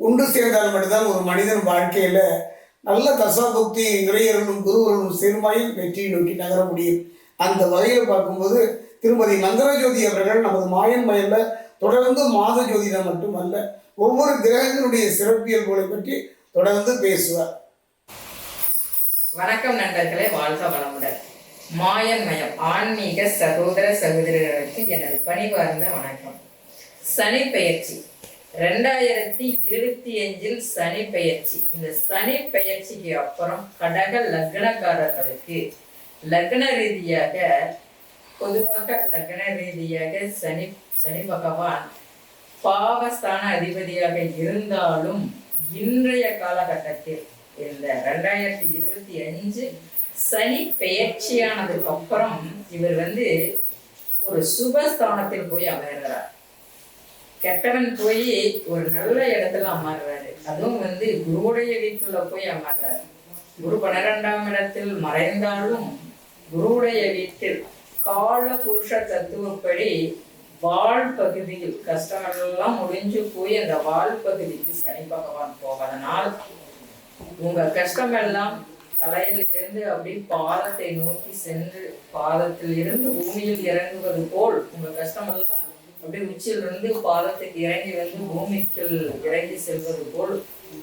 ஒன்று சேர்ந்தால் மட்டும்தான் ஒரு மனிதன் வாழ்க்கையில் நல்ல தசாபக்தி இறையர்களும் குருவர்களும் சேர்மாயில் வெற்றியை நோக்கி நகர முடியும். அந்த வகையில் பார்க்கும்போது திருமதி நந்தரஜோதி அவர்கள் நமது மாயன் மயல்ல தொடர்ந்து மாத ஜோதிடம் மட்டுமல்ல ஒவ்வொரு கிரகங்களுடைய சிறப்பியல்புகளை பற்றி தொடர்ந்து பேசுவார். வணக்கம் நண்பர்களே வாழ்க வளமுடன். மாயன் மயம் ஆன்மீக சகோதர சகோதரர்களுக்கு எனது பணிவார்ந்த வணக்கம். சனி பெயர்ச்சி ரெண்டாயிரத்தி இருபத்தி அஞ்சில் சனி பெயர்ச்சி இந்த சனி பெயர்ச்சிக்கு அப்புறம் கடக லக்னக்காரர்களுக்கு லக்ன ரீதியாக பொதுவாக லக்ன ரீதியாக சனி சனி பகவான் பாவஸ்தான அதிபதியாக இருந்தாலும் இன்றைய காலகட்டத்தில் இந்த ரெண்டாயிரத்தி இருபத்தி அஞ்சு சனி பெயர்ச்சியானதுக்கு அப்புறம் இவர் வந்து ஒரு சுபஸ்தானத்தில் போய் அமர்கிறார். கெட்டவன் போய் ஒரு நல்ல இடத்துல அமர்றாரு. அதுவும் வந்து குருவுடைய வீட்டுல போய் அமர்றாரு. குரு பன்னிரெண்டாம் இடத்தில் மறைந்தாலும் குருவுடைய வீட்டில் கால புருஷ தத்துவப்படி வாழ் பகுதியில் கஷ்டமெல்லாம் முடிஞ்சு போய் அந்த வாழ் பகுதிக்கு சனி பகவான் போவதனால் உங்க கஷ்டமெல்லாம் தலையில் இருந்து அப்படி பாதத்தை நோக்கி சென்று பாதத்தில் இருந்து பூமியில் இறங்குவது போல் உங்க கஷ்டமெல்லாம் அப்படியே உச்சியிலிருந்து பாலத்துக்கு இறங்கி வந்து பூமிக்குள் இறங்கி செல்வது போல்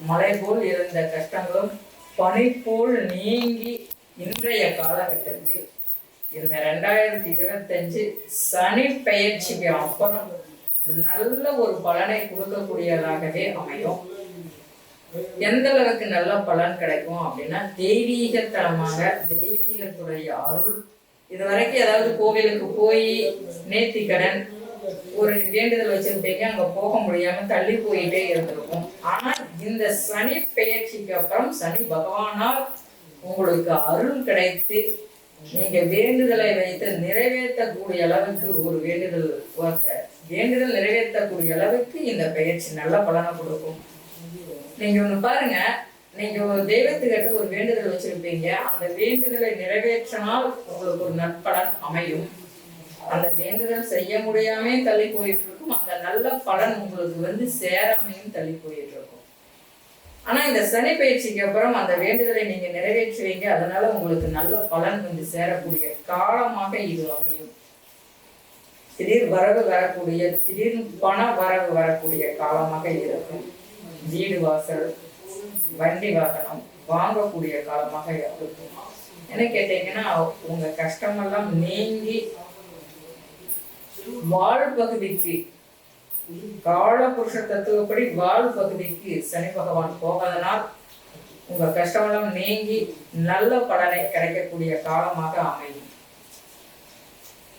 மலை போல் இருந்த கஷ்டங்களும் பனி போல் நீங்கி இன்றைய காலகட்டத்தில் இந்த ரெண்டாயிரத்தி இருபத்தஞ்சு சனி பயிற்சிக்கு அப்புறம் நல்ல ஒரு பலனை கொடுக்கக்கூடியதாகவே அமையும். எந்த அளவுக்கு நல்ல பலன் கிடைக்கும் அப்படின்னா தெய்வீகத்தனமாக தெய்வீகத்துடைய அருள். இது வரைக்கும் ஏதாவது கோவிலுக்கு போய் நேர்த்திக்கடன் ஒரு வேண்டுதல் வச்சுருப்பீங்க அங்கே போக முடியாம தள்ளி போயிட்டே இருந்திருக்கும். ஆனால் இந்த சனி பெயர்ச்சிக்கு அப்புறம் சனி பகவானால் உங்களுக்கு அருள் கிடைத்து நீங்க வேண்டுதலை வைத்து நிறைவேற்றக்கூடிய அளவுக்கு ஒரு வேண்டுதல் அந்த வேண்டுதல் நிறைவேற்றக்கூடிய அளவுக்கு இந்த பயிற்சி நல்ல பலனை கொடுக்கும். நீங்க ஒண்ணு பாருங்க நீங்க ஒரு தெய்வத்துக்கிட்ட ஒரு வேண்டுதல் வச்சிருப்பீங்க. அந்த வேண்டுதலை நிறைவேற்றினால் உங்களுக்கு ஒரு நற்பலன் அமையும். அந்த வேண்டுதல் செய்ய முடியாமே தள்ளி போயிட்டு இருக்கும் அந்த நல்ல பலன் உங்களுக்கு வந்து சேராமையும் தள்ளி போயிட்டு இருக்கும் ஆனா இந்த சனி பயிற்சிக்கு அப்புறம் அந்த வேண்டுதலை நீங்க நிறைவேற்றுவீங்க. அதனால உங்களுக்கு நல்ல பலன் வந்து சேரக்கூடிய காலமாக இது அமையும். திடீர் வரவு வரக்கூடிய திடீர் பண வரவு வரக்கூடிய காலமாக இருக்கும். வீடு வாசல் வண்டி வாகனம் வாங்கக்கூடிய காலமாக இருக்கும். என்ன கேட்டீங்கன்னா உங்க கஷ்டமெல்லாம் நீங்கி வாழ் பகுதிக்கு கால புருஷ தத்துவப்படி வாழ் பகுதிக்கு சனி பகவான் போவதனால் உங்க கஷ்டமெல்லாம் நீங்கி நல்ல பலனை கிடைக்கக்கூடிய காலமாக அமையும்.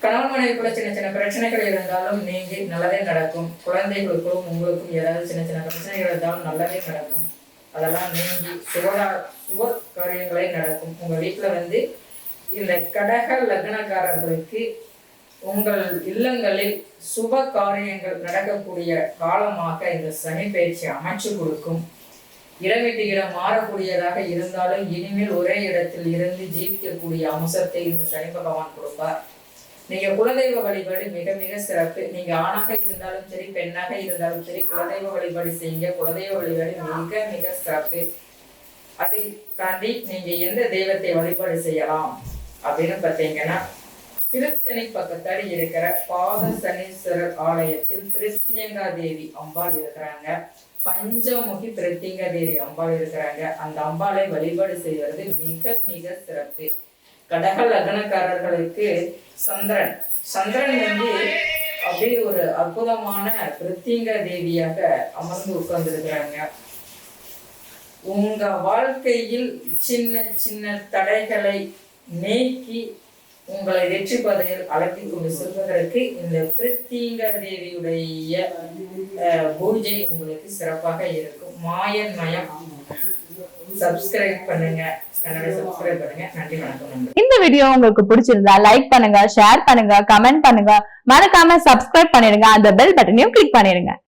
கணவன் மனைவிக்குள்ள சின்ன சின்ன பிரச்சனைகள் இருந்தாலும் நீங்கி நல்லதே நடக்கும். குழந்தைகளுக்கும் உங்களுக்கும் ஏதாவது சின்ன சின்ன பிரச்சனைகள் இருந்தாலும் நல்லதே நடக்கும். அதெல்லாம் நீங்கி சுவரா சுவ காரியங்களே நடக்கும். உங்க வீட்டுல வந்து இந்த கடக லக்னக்காரர்களுக்கு உங்கள் இல்லங்களில் சுப காரியங்கள் நடக்கக்கூடிய காலமாக இந்த சனி பயிற்சி அமைச்சு கொடுக்கும். இடவிட்டு இடம் மாறக்கூடியதாக இருந்தாலும் இனிமேல் ஒரே இடத்தில் இருந்து ஜீவிக்கக்கூடிய அம்சத்தை இந்த சனி பகவான் கொடுப்பார். நீங்க குலதெய்வ வழிபாடு மிக மிக சிறப்பு. நீங்க ஆணாக இருந்தாலும் சரி பெண்ணாக இருந்தாலும் சரி குலதெய்வ வழிபாடு செய்யுங்க. குலதெய்வ வழிபாடு மிக மிக சிறப்பு. அதை தாண்டி நீங்க எந்த தெய்வத்தை வழிபாடு செய்யலாம் அப்படின்னு பார்த்தீங்கன்னா திருத்தணி பக்கத்தாடி இருக்கிற பாத சனீஸ்வரர் ஆலயத்தில் திருத்தியங்கா தேவி அம்பாள் இருக்கிறாங்க. பஞ்சமுகி பிரத்திங்கா தேவி அம்பாள் இருக்கிறாங்க. அந்த அம்பாளை வழிபாடு செய்வது மிக மிக சிறப்பு. கடக லக்னக்காரர்களுக்கு சந்திரன். சந்திரன் வந்து அப்படியே ஒரு அற்புதமான பிரத்திங்க தேவியாக அமர்ந்து உட்கார்ந்துருக்கிறாங்க. உங்க வாழ்க்கையில் சின்ன சின்ன தடைகளை நீக்கி உங்களை வெற்றி பாதையில் அழைத்து கொண்டு செல்வதற்கு இந்த பிரித்திங்க தேவியுடைய பூஜை உங்களுக்கு சிறப்பாக இருக்கும். மாயன் மயம். சப்ஸ்கிரைப் பண்ணுங்க. இந்த வீடியோ உங்களுக்கு பிடிச்சிருந்தா லைக் பண்ணுங்க ஷேர் பண்ணுங்க கமெண்ட் பண்ணுங்க. மறக்காம சப்ஸ்கிரைப் பண்ணிடுங்க. அந்த பெல் பட்டனையும் கிளிக் பண்ணிடுங்க.